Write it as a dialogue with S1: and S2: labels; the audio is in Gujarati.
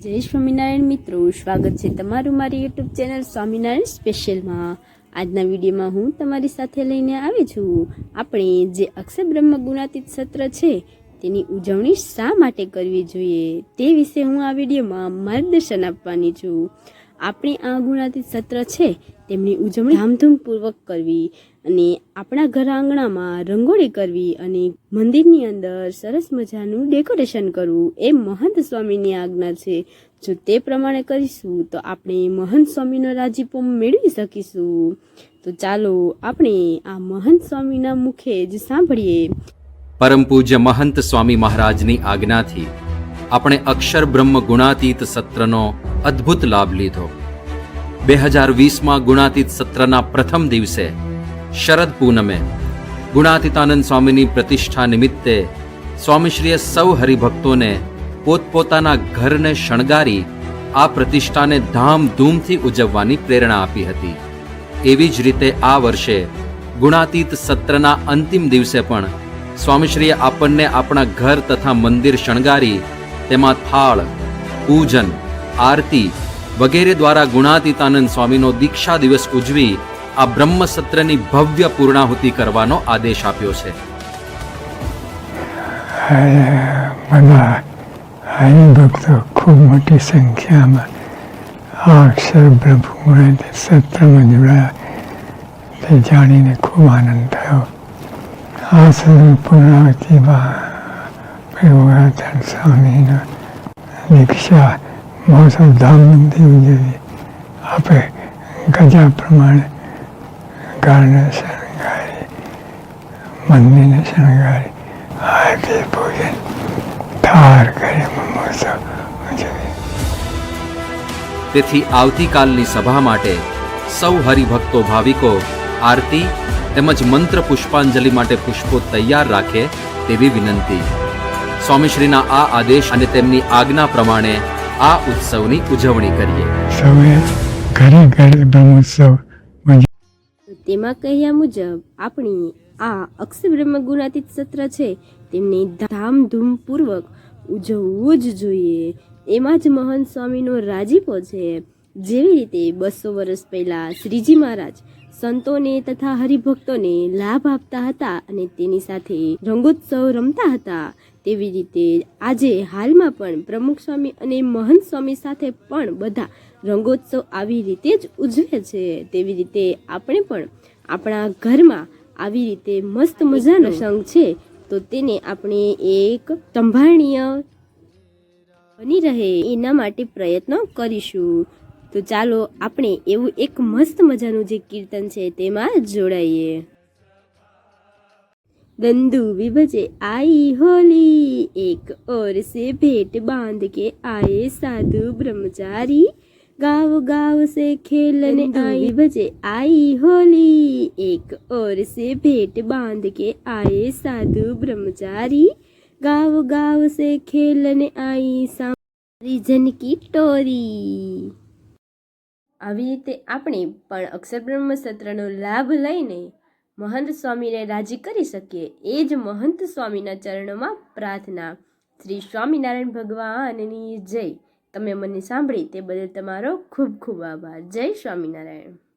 S1: જય સ્વામિનારાયણ મિત્રો, સ્વાગત છે તમારું મારી યુટ્યુબ ચેનલ સ્વામિનારાયણ સ્પેશિયલમાં. આજના વિડીયોમાં હું તમારી સાથે લઈને આવી છું. આપણે જે અક્ષર બ્રહ્મ ગુણાતીત સત્ર છે, તેની ઉજવણી શા માટે કરવી જોઈએ તે વિશે હું આ વિડીયોમાં માર્ગદર્શન આપવાની છું. આપણે આ ગુણાતીત સત્ર છે, તેમની ઉજવણી ધામધૂમપૂર્વક કરવી અને આપણા ઘર આંગણામાં રંગોળી કરવી અને મંદિરની અંદર સરસ મજાનું ડેકોરેશન કરવું એ મહંત સ્વામીની આજ્ઞા છે. જો તે પ્રમાણે કરીશું તો આપણે મહંત સ્વામીનો રાજીપો મેળવી શકીશું. તો ચાલો આપણે આ મહંત સ્વામીના મુખે જ સાંભળીએ.
S2: પરમ પૂજ્ય મહંત સ્વામી મહારાજની આજ્ઞાથી આપણે અક્ષર બ્રહ્મ ગુણાતીત સત્રનો અદ્ભુત લાભ લીધો. બે હજાર વીસમાં ગુણાતીત સત્રના પ્રથમ દિવસે, શરદ પૂનમે, ગુણાતીતાનંદ સ્વામીની પ્રતિષ્ઠા નિમિત્તે સ્વામીશ્રીએ સૌ હરિભક્તોને પોતપોતાના ઘરને શણગારી આ પ્રતિષ્ઠાને ધામધૂમથી ઉજવવાની પ્રેરણા આપી હતી. એવી જ રીતે આ વર્ષે ગુણાતીત સત્રના અંતિમ દિવસે પણ સ્વામીશ્રીએ આપણને આપણા ઘર તથા મંદિર શણગારી તેમાં થાળ, પૂજન, આરતી વગેરે દ્વારા ગુણાતીતાનંદ સ્વામીનો દીક્ષા દિવસ ઉજવી આ બ્રહ્મ સત્રની ભવ્ય પૂર્ણાહુતિ કરવાનો આદેશ આપ્યો છે.
S3: બધા હરિભક્તો ખૂબ મોટી સંખ્યામાં આ અક્ષર પ્રભુ સત્રમાં જોડાયા. તે જાણીને ખૂબ આનંદ થયો. આ સત્ર પૂર્ણાવતિમાં પ્રભુનાથન સ્વામીના દીક્ષા મહોત્સવ ધામધૂમથી ઉજવી આપણે ગજા પ્રમાણે ઘરને શણગારી મંદિરને શણગારી આરતી પૂજન ઠાર કરી મહોત્સવ
S2: તેથી આવતીકાલની સભા માટે સૌ હરિભક્તો ભાવિકો, આરતી તેમજ મંત્ર પુષ્પાંજલિ માટે પુષ્પો તૈયાર રાખે તેવી વિનંતી. સ્વામીશ્રીના આ આદેશ અને તેમની આજ્ઞા પ્રમાણે આ ઉત્સવની ઉજવણી કરીએ.
S3: સૌએ ઘરે ઘરે બ્રહ્મોત્સવ
S1: તેમાં કહ્યા મુજબ આપણી આ અક્ષર બ્રહ્મ ગુણાતીત સત્ર છે તેમને ધામધૂમપૂર્વક ઉજવવું જ જોઈએ. એમાં જ મહંત સ્વામીનો રાજીપો છે. જેવી રીતે બસો વર્ષ પહેલાં શ્રીજી મહારાજ સંતોને તથા હરિભક્તોને લાભ આપતા હતા અને તેની સાથે રંગોત્સવ રમતા હતા. તેવી રીતે આજે હાલમાં પણ પ્રમુખ સ્વામી અને મહંત સ્વામી સાથે પણ બધા રંગોત્સવ આવી રીતે જ ઉજવે છે. તેવી રીતે આપણે પણ આપણા ઘરમાં આવી રીતે મસ્ત મજાનો સંઘ છે, તો તેને આપણે એક સંભાળનીય બની રહે એના માટે પ્રયત્ન કરીશું. તો ચાલો આપણે એવું એક મસ્ત મજાનું જે કીર્તન છે તેમાં જોડાઈએ दंदू विभजे आई होली एक और से भेंट बांध के आए साधु ब्रह्मचारी गाँव गाँव से खेलने आई विभजे आई होली एक और से भेंट बांध के आए साधु ब्रह्मचारी गाँव गाँव से खेलने आई परिजन की टोरी આવી રીતે આપણે પણ અક્ષર બ્રહ્મ સત્રનો લાભ લઈને મહંત સ્વામીને રાજી કરી શકીએ. એ જ મહંત સ્વામીના ચરણોમાં પ્રાર્થના. શ્રી સ્વામિનારાયણ ભગવાનની જય. તમે મને સાંભળી તે બદલ તમારો ખૂબ ખૂબ આભાર. જય સ્વામિનારાયણ.